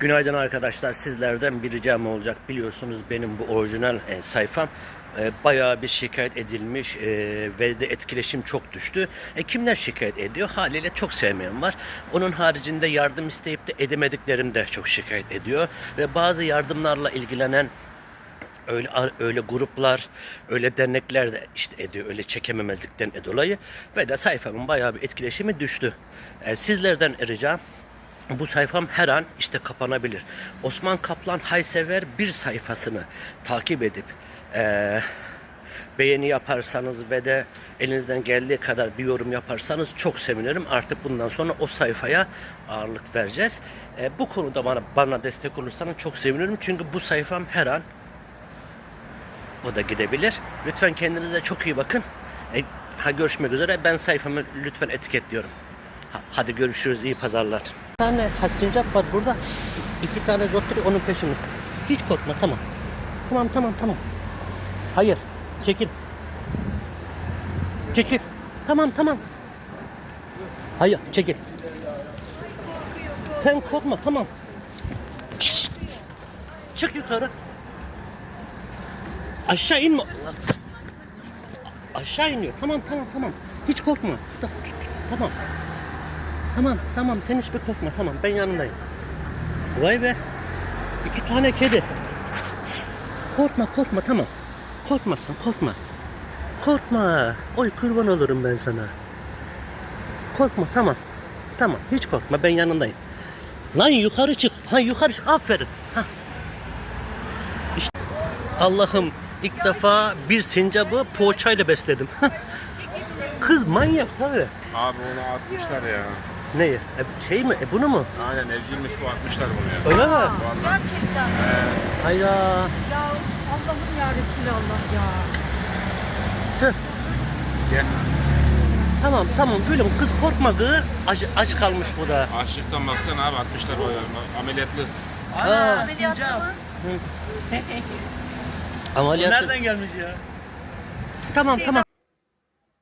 Günaydın arkadaşlar. Sizlerden bir ricam olacak. Biliyorsunuz benim bu orijinal e, sayfam e, bayağı bir şikayet edilmiş e, ve de etkileşim çok düştü. E, kimler şikayet ediyor? Haliyle çok sevmeyen var. Onun haricinde yardım isteyip de edemediklerim de çok şikayet ediyor. Ve bazı yardımlarla ilgilenen öyle öyle gruplar, öyle dernekler de işte ediyor öyle çekememezlikten dolayı ve de sayfamın bayağı bir etkileşimi düştü. E, sizlerden ricam bu sayfam her an işte kapanabilir. Osman Kaplan Haysever bir sayfasını takip edip eee, beğeni yaparsanız ve de elinizden geldiği kadar bir yorum yaparsanız çok sevinirim. Artık bundan sonra o sayfaya ağırlık vereceğiz. Eee, bu konuda bana bana destek olursanız çok sevinirim. Çünkü bu sayfam her an o da gidebilir. Lütfen kendinize çok iyi bakın. E, ha görüşmek üzere. Ben sayfamı lütfen etiketliyorum. Ha- hadi görüşürüz. İyi pazarlar. Tane sincap var burada. İki tane zottur onun peşinde. Hiç korkma tamam. Tamam tamam tamam. Hayır. Çekil. Çekil. Tamam tamam. Hayır çekil. Sen korkma tamam. Şşt. Çık yukarı. Aşağı inme. Aşağı iniyor. Tamam tamam tamam. Hiç korkma. Ta- Tamam. Tamam tamam sen hiçbir korkma tamam ben yanındayım. Vay be. İki tane kedi. Korkma korkma tamam. Korkma sen korkma. Korkma. Oy kurban olurum ben sana. Korkma tamam. Tamam hiç korkma ben yanındayım. Lan yukarı çık. Ha yukarı çık aferin. Ha. İşte Allah'ım ilk defa bir sincabı poğaçayla besledim. Kız manyak tabii. Abi onu atmışlar ya. Neyi? E, şey mi? E, bunu mu? Aynen evcilmiş bu atmışlar bunu ya. Öyle mi? Vallahi. Gerçekten. Hayda. Ya Allah'ım ya Resulallah ya. Tüh. Gel. Tamam tamam gülüm kız korkma kız. Aç, aç kalmış bu da. Açlıktan baksana abi atmışlar bayağı. Ameliyatlı. Ha. Ameliyatta mı? Ameliyat. Nereden gelmiş ya? Tamam tamam.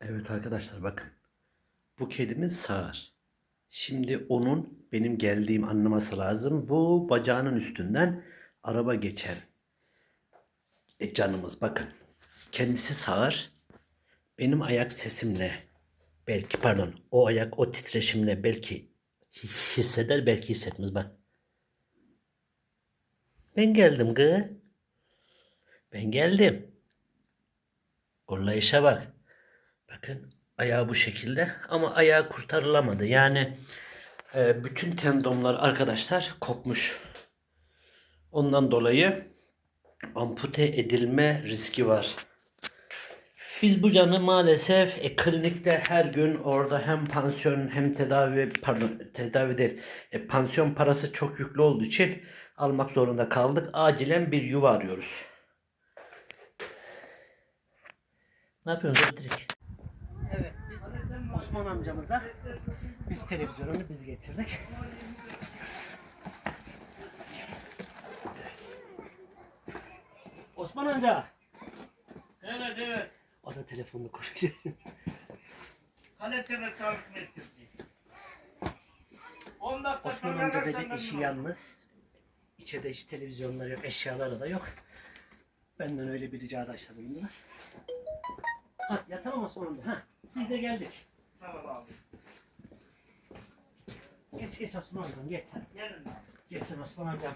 Evet arkadaşlar bakın. Bu kedimiz sağır. Şimdi onun benim geldiğim anlaması lazım. Bu bacağının üstünden araba geçer. E canımız bakın. Kendisi sağır. Benim ayak sesimle belki pardon o ayak o titreşimle belki hi- hisseder belki hissetmez bak. Ben geldim kız. Ben geldim. Kollayışa bak. Bakın ayağı bu şekilde ama ayağı kurtarılamadı. Yani e, bütün tendonlar arkadaşlar kopmuş. Ondan dolayı ampute edilme riski var. Biz bu canı maalesef e, klinikte her gün orada hem pansiyon hem tedavi pardon tedavi değil e, pansiyon parası çok yüklü olduğu için almak zorunda kaldık. Acilen bir yuva arıyoruz. Ne yapıyorsun Zedrik? Osman amcamıza biz televizyonunu biz getirdik. Osman amca. Evet evet. O da telefonla konuşuyor. Kaliteme sağlık merkezi. 10 dakika Osman sonra amca dedi işi yalnız. İçeride hiç televizyonlar yok, eşyaları da yok. Benden öyle bir ricada işte bulundular. Ha, ya tamam Osman amca. Ha, biz de geldik. Tamam abi. Geç geç Osman amcam geç sen. Gelin abi. Geçsin Osman amcam.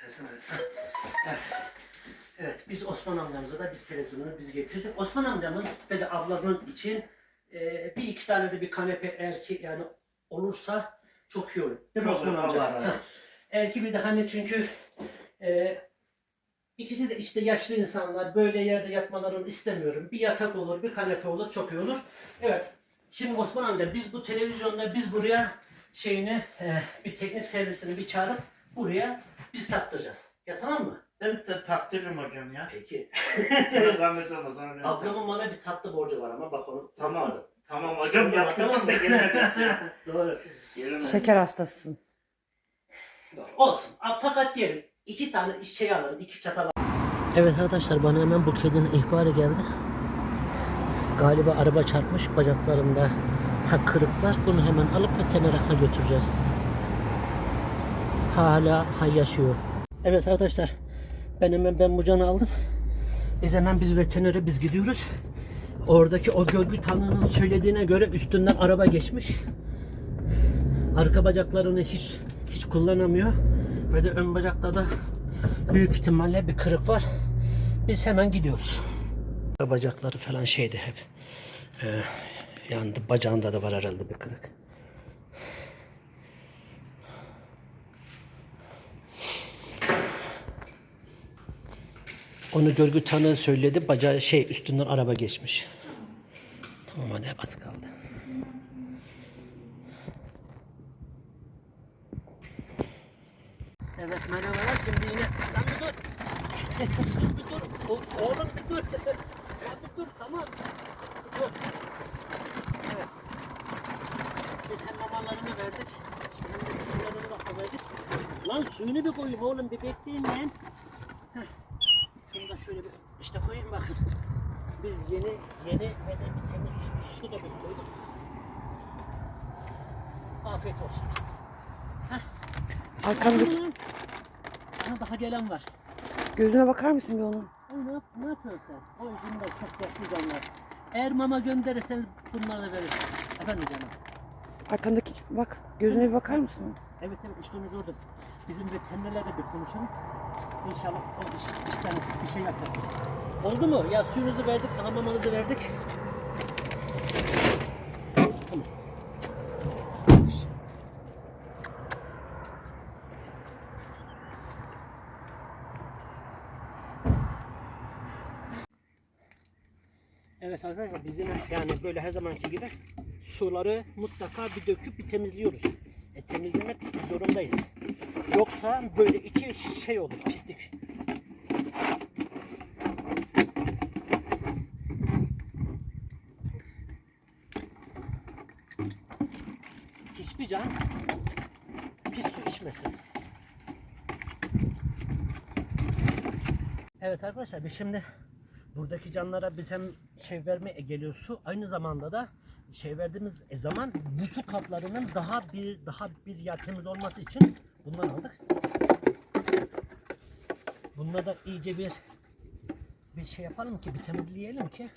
Tersine. Evet. Evet biz Osman amcamıza da biz televizyonunu biz getirdik. Osman amcamız ve de ablamız için e, bir iki tane de bir kanepe eğer ki yani olursa çok iyi olur. Değil mi Osman amca? Allah razı olsun. Heh. Bir de hani çünkü e, ikisi de işte yaşlı insanlar böyle yerde yatmalarını istemiyorum. Bir yatak olur, bir kanepe olur çok iyi olur. Evet. Şimdi Osman amca biz bu televizyonda biz buraya şeyini e, bir teknik servisini bir çağırıp buraya biz taktıracağız. Ya tamam mı? Ben de takdirim hocam ya. Peki. Sana zahmet olmasın. hocam. Ablamın bana bir tatlı borcu var ama bak onu Tamam. unutmadım. Tamam hocam yaptım Tamam. da gelemezsin. Doğru. Şeker hastasısın. Doğru. Olsun. Ab, fakat diyelim iki tane şey alırım, iki çatal Evet arkadaşlar bana hemen bu kedinin ihbarı geldi. Galiba araba çarpmış bacaklarında Ha kırık var. Bunu hemen alıp veterinere götüreceğiz. Hala ha yaşıyor. Evet arkadaşlar. Ben hemen ben bu canı aldım. Biz hemen biz veterinere biz gidiyoruz. Oradaki o görgü tanığının söylediğine göre üstünden araba geçmiş. Arka bacaklarını hiç hiç kullanamıyor. Ve de ön bacakta da büyük ihtimalle bir kırık var. Biz hemen gidiyoruz. Bacakları falan şeydi hep. Ee, yandı. Bacağında da var herhalde bir kırık. Onu görgü tanığı söyledi. Bacağı şey üstünden araba geçmiş. Tamam hadi az kaldı. Evet merhabalar şimdi yine lan bir dur. bir dur. O- oğlum bir dur. Ya bir dur tamam. Dur. Evet. Hem mamalarını verdik. Hem de sularını da verdik. Lan suyunu bir koyayım oğlum bir bekleyin lan. Şunu da şöyle bir işte koyayım bakın. Biz yeni yeni ve de temiz su da biz koyduk. Afiyet olsun. Arkandaki Ana, Ana daha gelen var. gözüne bakar mısın bir onun? Ay ne, yap, ne yapıyorsun sen? Oy bunlar çok yaşlı canlar. Eğer mama gönderirseniz bunları da veririm. Efendim canım. Arkandaki bak gözüne bir bakar mısın? Evet evet işte onu gördüm. Bizim veterinerle de bir konuşalım. İnşallah o iş, işten bir şey yaparız. Oldu mu? Ya suyunuzu verdik, aha mamanızı verdik. Tamam. Evet arkadaşlar bizim yani böyle her zamanki gibi suları mutlaka bir döküp bir temizliyoruz. E, temizlemek zorundayız. Yoksa böyle iki şey olur pislik. Hiçbir can pis su içmesin. Evet arkadaşlar biz şimdi buradaki canlara biz hem şey vermeye geliyor su aynı zamanda da şey verdiğimiz zaman bu su kaplarının daha bir daha bir ya temiz olması için bundan aldık. Bununla da iyice bir bir şey yapalım ki bir temizleyelim ki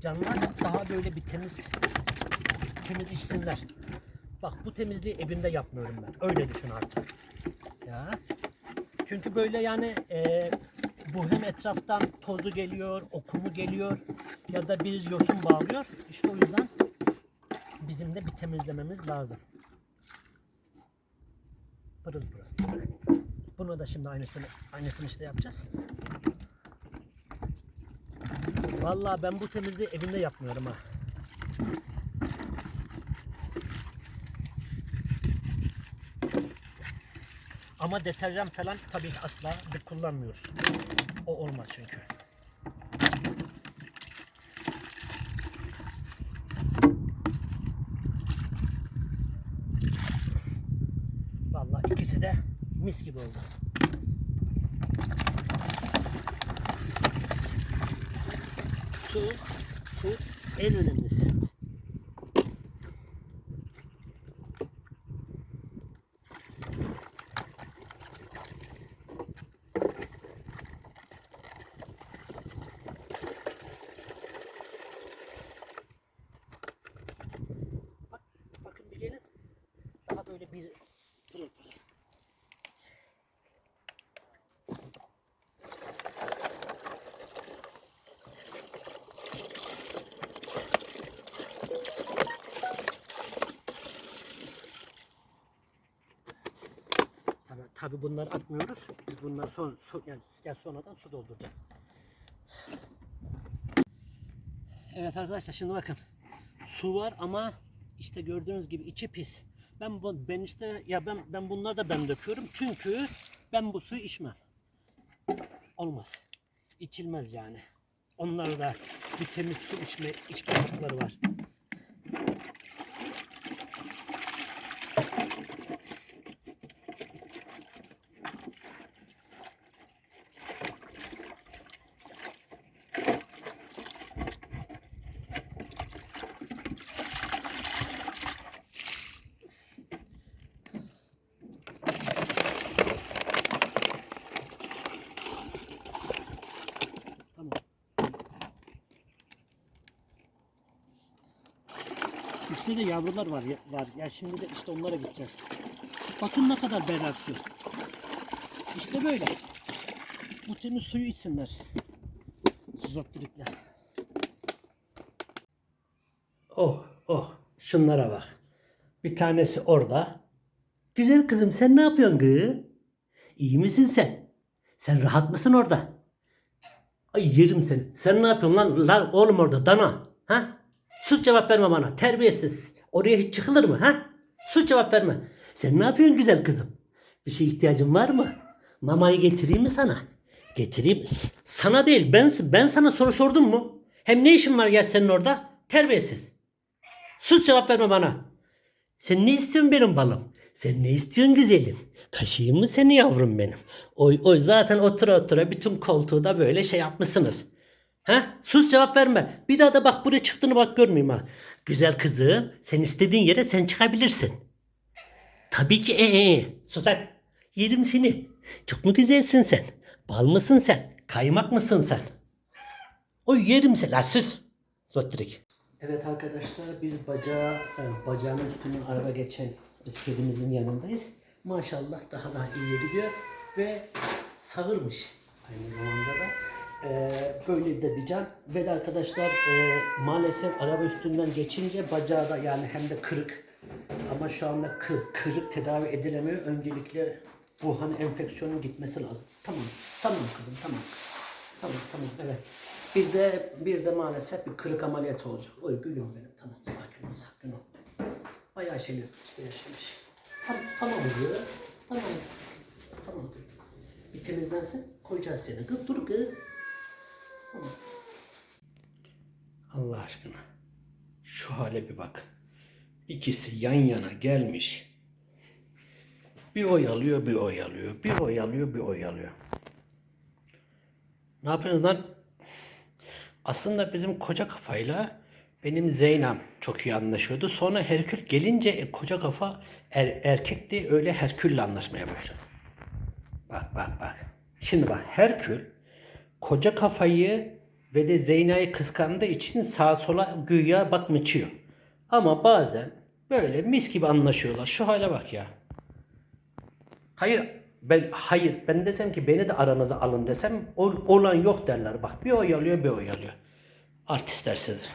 canlar daha böyle bir temiz temiz içsinler. Bak bu temizliği evimde yapmıyorum ben. Öyle düşün artık. Ya. Çünkü böyle yani e, bu hem etraftan tozu geliyor, okumu geliyor ya da bir yosun bağlıyor. İşte o yüzden bizim de bir temizlememiz lazım. Pırıl pırıl. Bunu da şimdi aynısını aynısını işte yapacağız. Vallahi ben bu temizliği evimde yapmıyorum ha. Ama deterjan falan tabii ki asla bir kullanmıyoruz. O olmaz çünkü. Vallahi ikisi de mis gibi oldu. Su, su en önemlisi. Bak, bakın bir gelin. Daha böyle bir pırıl pırıl. Tabii bunları atmıyoruz. Biz bunları son, son yani ya sonradan su dolduracağız. Evet arkadaşlar şimdi bakın. Su var ama işte gördüğünüz gibi içi pis. Ben bu ben işte ya ben ben bunları da ben döküyorum. Çünkü ben bu suyu içmem. Olmaz. İçilmez yani. Onlarda da bir temiz su içme içme hakları var. Üstte de yavrular var ya, var. Ya şimdi de işte onlara gideceğiz. Bakın ne kadar berrak su. İşte böyle. Bu temiz suyu içsinler. Zottirikler. Oh oh şunlara bak. Bir tanesi orada. Güzel kızım sen ne yapıyorsun gı? İyi misin sen? Sen rahat mısın orada? Ay yerim seni. Sen ne yapıyorsun lan? Lan oğlum orada dana. Ha? Sus cevap verme bana. Terbiyesiz. Oraya hiç çıkılır mı? Ha? Sus cevap verme. Sen ne yapıyorsun güzel kızım? Bir şey ihtiyacın var mı? Mamayı getireyim mi sana? Getireyim. Sana değil. Ben ben sana soru sordum mu? Hem ne işin var ya senin orada? Terbiyesiz. Sus cevap verme bana. Sen ne istiyorsun benim balım? Sen ne istiyorsun güzelim? Kaşıyım mı seni yavrum benim? Oy oy zaten otura otura bütün koltuğu da böyle şey yapmışsınız. Ha? Sus cevap verme. Bir daha da bak buraya çıktığını bak görmeyeyim ha. Güzel kızım sen istediğin yere sen çıkabilirsin. Tabii ki ee, ee. Sus lan. Yerim seni. Çok mu güzelsin sen? Bal mısın sen? Kaymak mısın sen? Oy yerim seni. Lan sus. Zottirik. Evet arkadaşlar biz bacağı, e, bacağının üstünden araba geçen biz kedimizin yanındayız. Maşallah daha daha iyiye gidiyor ve sağırmış aynı zamanda da. E, böyle de bir can. Ve de arkadaşlar e, maalesef araba üstünden geçince bacağı da yani hem de kırık. Ama şu anda kı- kırık tedavi edilemiyor. Öncelikle bu hani enfeksiyonun gitmesi lazım. Tamam, tamam kızım, tamam. Tamam, tamam, evet. Bir de bir de maalesef bir kırık ameliyat olacak. Oy gülüm benim. Tamam, sakin ol, sakin ol. Bayağı şeyler işte yaşamış. Tamam, tamam diyor. Tamam. Tamam. Bir temizlensin, koyacağız seni. Kız dur kız. Allah aşkına. Şu hale bir bak. İkisi yan yana gelmiş. Bir oyalıyor, bir oyalıyor. Bir oyalıyor, bir oyalıyor. Ne yapıyorsunuz lan? Aslında bizim koca kafayla benim Zeynep çok iyi anlaşıyordu. Sonra Herkül gelince e, koca kafa er, erkekti öyle Herkül'le anlaşmaya başladı. Bak bak bak. Şimdi bak Herkül koca kafayı ve de Zeyna'yı kıskandığı için sağa sola güya bak mıçıyor. Ama bazen böyle mis gibi anlaşıyorlar. Şu hale bak ya. Hayır ben hayır ben desem ki beni de aranıza alın desem ol- olan yok derler. Bak bir oyalıyor bir oyalıyor. Artistler sizi.